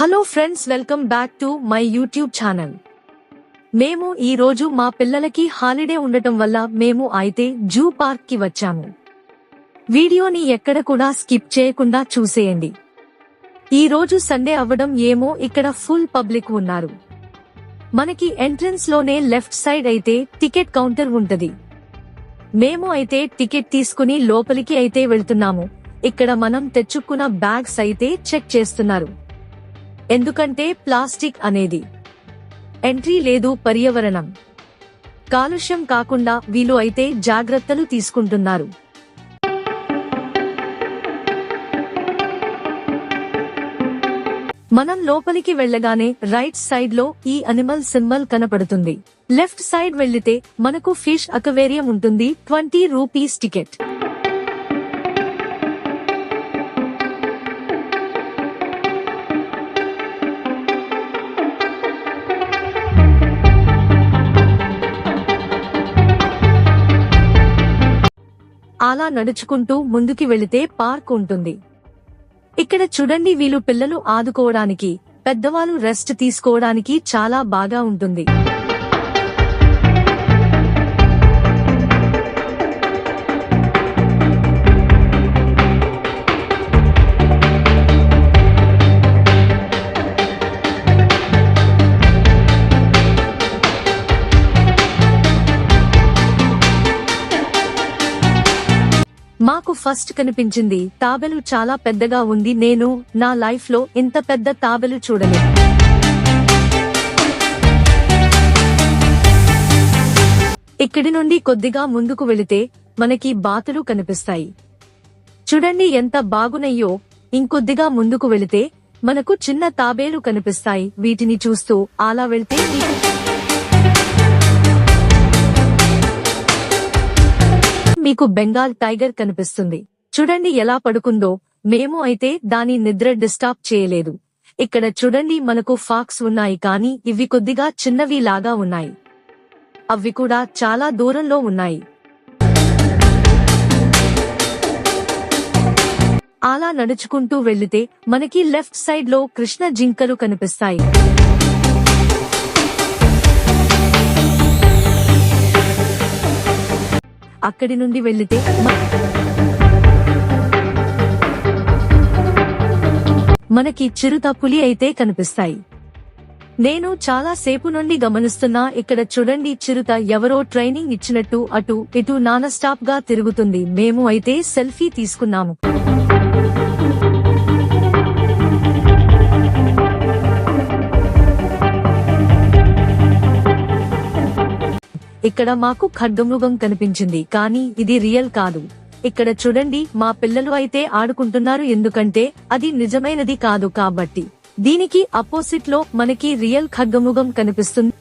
Hello friends welcome back to my YouTube channel మేము ఈ రోజు మా పిల్లలకి హాలిడే ఉండటం వల్ల మేము అయితే జూ పార్క్కి వచ్చాము. వీడియోని ఎక్కడ కూడా స్కిప్ చేయకుండా చూసేయండి. ఈ రోజు సండే అవ్వడం ఏమో ఇక్కడ ఫుల్ పబ్లిక్ ఉన్నారు. మనకి ఎంట్రన్స్లోనే లెఫ్ట్ సైడ్ అయితే టికెట్ కౌంటర్ ఉంటది. మేము అయితే టికెట్ తీసుకుని లోపలికి అయితే వెళ్తున్నాము. ఇక్కడ మనం తెచ్చుకున్న బ్యాగ్స్ అయితే చెక్ చేస్తున్నారు. ఎందుకంటే ప్లాస్టిక్ అనేది ఎంట్రీ లేదు పర్యావరణం. కాలుష్యం కాకుండా వీలు అయితే జాగ్రత్తలు తీసుకుంటున్నారు. మనం లోపలికి వెళ్ళగానే రైట్ సైడ్లో ఈ అనిమల్ సింబల్ కనపడుతుంది. లెఫ్ట్ సైడ్ వెళ్ళితే మనకు ఫిష్ అక్వేరియం ఉంటుంది ట్వంటీ రూపీస్ టికెట్. అలా నడుచుకుంటూ ముందుకి వెళితే పార్క్ ఉంటుంది. ఇక్కడ చూడండి వీళ్ళు పిల్లలు ఆదుకోవడానికి పెద్దవాళ్ళు రెస్ట్ తీసుకోవడానికి చాలా బాగా ఉంటుంది. మాకు ఫస్ట్ కనిపించింది తాబెలు చాలా పెద్దగా ఉంది నేను నా లైఫ్లో ఇంత పెద్ద తాబెలు చూడలేదు. ఇక్కడి నుండి కొద్దిగా ముందుకు వెళితే మనకి బాతులు కనిపిస్తాయి. చూడండి ఎంత బాగునయ్యో ఇంకొద్దిగా ముందుకు వెళితే మనకు చిన్న తాబేలు కనిపిస్తాయి వీటిని చూస్తూ అలా వెళ్తే మీకు బెంగాల్ టైగర్ కనిపిస్తుంది. చూడండి ఎలా పడుకుందో. మేము అయితే దాని నిద్ర డిస్టర్బ్ చేయలేదు. ఇక్కడ చూడండి మనకు ఫాక్స్ ఉన్నాయి కానీ ఇవి కొద్దిగా చిన్నవి లాగా ఉన్నాయి. అవి కూడా చాలా దూరంలో ఉన్నాయి. అలా నడుచుకుంటూ వెళ్ళితే మనకి లెఫ్ట్ సైడ్లో కృష్ణ జింకలు కనిపిస్తాయి. అక్కడి నుండి వెళ్ళితే మనకి చిరుత పులి అయితే కనిపిస్తాయి. నేను చాలా సేపు నుండి గమనిస్తున్నా ఇక్కడ చూడండి చిరుత ఎవరో ట్రైనింగ్ ఇచ్చినట్టు అటు ఇటు నాన్ స్టాప్గా తిరుగుతుంది. మేము అయితే సెల్ఫీ తీసుకున్నాము. ఇక్కడ మాకు ఖడ్గమృగం కనిపించింది కానీ ఇది రియల్ కాదు. ఇక్కడ చూడండి మా పిల్లలు అయితే ఆడుకుంటున్నారు ఎందుకంటే అది నిజమైనది కాదు కాబట్టి. దీనికి అపోజిట్లో మనకి రియల్ ఖడ్గమృగం కనిపిస్తుంది.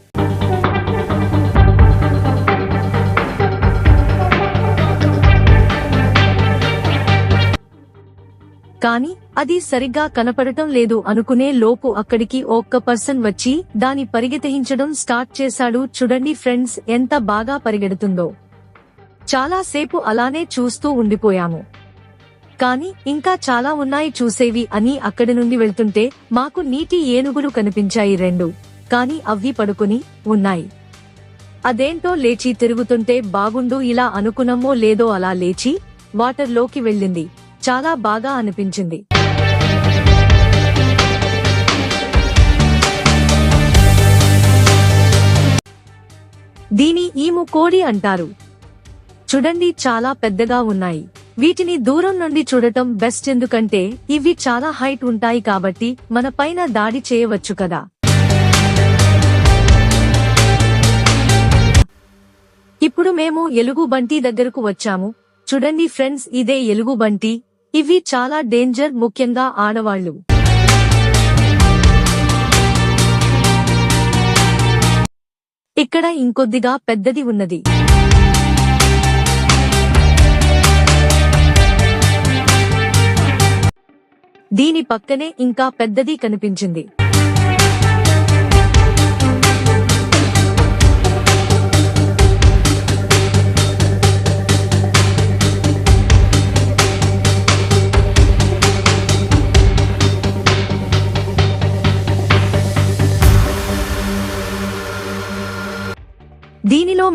కానీ అది సరిగ్గా కనపడటం లేదు అనుకునే లోపు అక్కడికి ఒక్క పర్సన్ వచ్చి దాని పరిగెతహించడం స్టార్ట్ చేశాడు. చూడండి ఫ్రెండ్స్ ఎంత బాగా పరిగెడుతుందో. చాలాసేపు అలానే చూస్తూ ఉండిపోయాము. కానీ ఇంకా చాలా ఉన్నాయి చూసేవి అని అక్కడి నుండి వెళ్తుంటే మాకు నీటి ఏనుగులు కనిపించాయి రెండు. కానీ అవి పడుకుని ఉన్నాయి. అదేంటో లేచి తిరుగుతుంటే బాగుండు ఇలా అనుకున్నామో లేదో అలా లేచి వాటర్లోకి వెళ్ళింది. చాలా బాగా అనిపించింది. దీని ఈము కోడి అంటారు. చూడండి చాలా పెద్దగా ఉన్నాయి. వీటిని దూరం నుండి చూడటం బెస్ట్ ఎందుకంటే ఇవి చాలా హైట్ ఉంటాయి కాబట్టి మన పైన దాడి చేయవచ్చు కదా. ఇప్పుడు మేము ఎలుగు బంటి దగ్గరకు వచ్చాము. చూడండి ఫ్రెండ్స్ ఇదే ఎలుగు బంటి ఇవి చాలా డేంజర్ ముఖ్యంగా ఆడవాళ్ళు ఇక్కడ ఇంకొద్దిగా పెద్దది ఉన్నది. దీని పక్కనే ఇంకా పెద్దది కనిపించింది.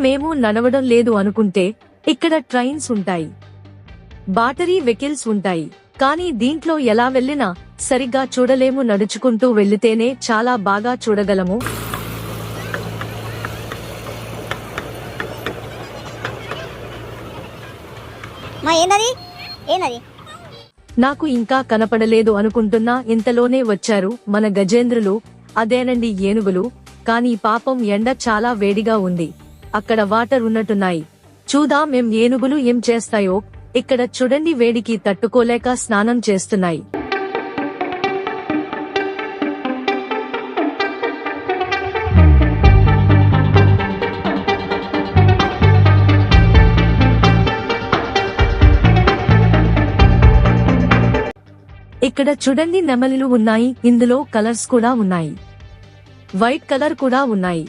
మేము నడవడం లేదు అనుకుంటే ఇక్కడ ట్రైన్స్ ఉంటాయి. బాటరీ వెహికల్స్ ఉంటాయి. కానీ దీంట్లో ఎలా వెళ్ళినా సరిగ్గా చూడలేము నడుచుకుంటూ వెళ్ళితేనే చాలా బాగా చూడగలము. నాకు ఇంకా కనపడలేదు అనుకుంటున్నా ఇంతలోనే వచ్చారు మన గజేంద్రులు అదేనండి ఏనుగులు కానీ పాపం ఎండ చాలా వేడిగా ఉంది. అక్కడ వాటర్ ఉన్నట్టున్నాయి. చూదాం ఏం ఏనుగులు ఏం చేస్తాయో? ఇక్కడ చూడండి వేడికి తట్టుకోలేక స్నానం చేస్తున్నాయి. ఇక్కడ చూడండి నెమలిలు ఉన్నాయి. ఇందులో కలర్స్ కూడా ఉన్నాయి. వైట్ కలర్ కూడా ఉన్నాయి.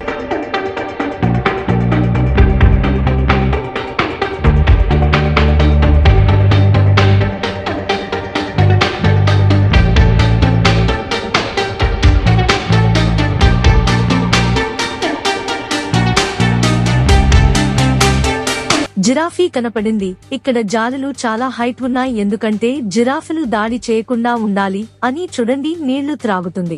జిరాఫీ కనపడింది. ఇక్కడ జాలులు చాలా హైట్ ఉన్నాయి. ఎందుకంటే జిరాఫీలు దాడి చేయకుండా ఉండాలి అని చూడండి. నీళ్ళు త్రాగుతుంది.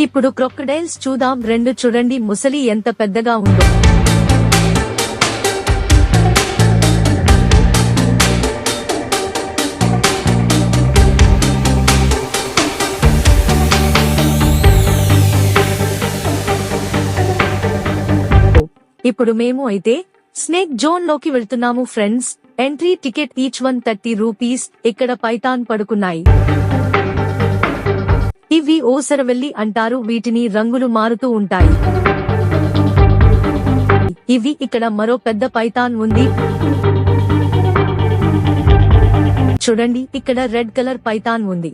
ఇప్పుడు క్రొక్కడైల్స్ చూద్దాం. రెండు చూడండి. ముసలి ఎంత పెద్దగా ఉందో. ఇప్పుడు మేము అయితే స్నేక్ జోన్లోకి వెళ్తున్నాము friends. Entry ticket each one thirty rupees ఇక్కడ పైతాన్ పడుకున్నాయి. ఇవి ఓసరవెల్లి అంటారు వీటిని రంగులు మారుతూ ఉంటాయి. ఇవి ఇక్కడ మరో పెద్ద పైతాన్ ఉంది. చూడండి ఇక్కడ రెడ్ కలర్ పైతాన్ ఉంది.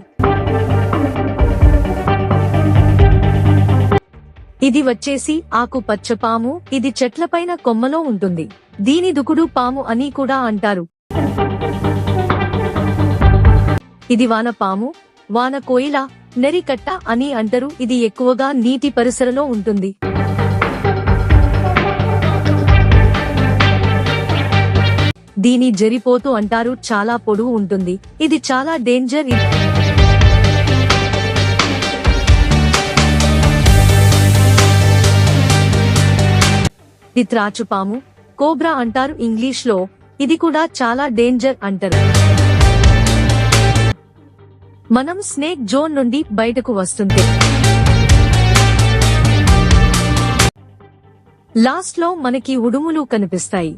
ఇది వచ్చేసి ఆకు పచ్చ పాము ఇది చెట్లపైన కొమ్మలో ఉంటుంది. దీని దుకుడు పాము అని కూడా అంటారు. ఇది వాన పాము వాన కోయిల నెరికట్ట అని అంటారు. ఇది ఎక్కువగా నీటి పరిసరలో ఉంటుంది. దీని జరిపోతూ అంటారు. చాలా పొడువు ఉంటుంది. ఇది చాలా డేంజర్ ఇది త్రాచుపాము కోబ్రా అంటారు ఇంగ్లీష్లో ఇది కూడా చాలా డేంజర్ అంటారు. మనం స్నేక్ జోన్ నుండి బయటకు వస్తుంటే. లాస్ట్లో మనకి ఉడుములు కనిపిస్తాయి.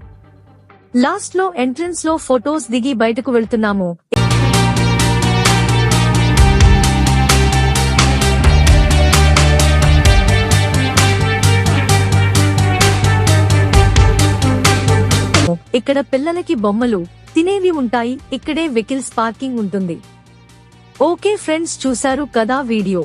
లాస్ట్లో ఎంట్రన్స్లో ఫొటోస్ దిగి బయటకు వెళ్తున్నాము. ఇక్కడ పిల్లలకి బొమ్మలు తినేవి ఉంటాయి ఇక్కడే వెహికల్స్ పార్కింగ్ ఉంటుంది. ఓకే ఫ్రెండ్స్ చూశారు కదా వీడియో.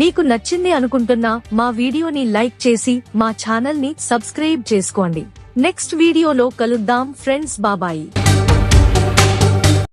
మీకు నచ్చింది అనుకుంటున్నా మా వీడియోని లైక్ చేసి మా ఛానల్ని సబ్స్క్రైబ్ చేసుకోండి. నెక్స్ట్ వీడియోలో కలుద్దాం ఫ్రెండ్స్ బాబాయి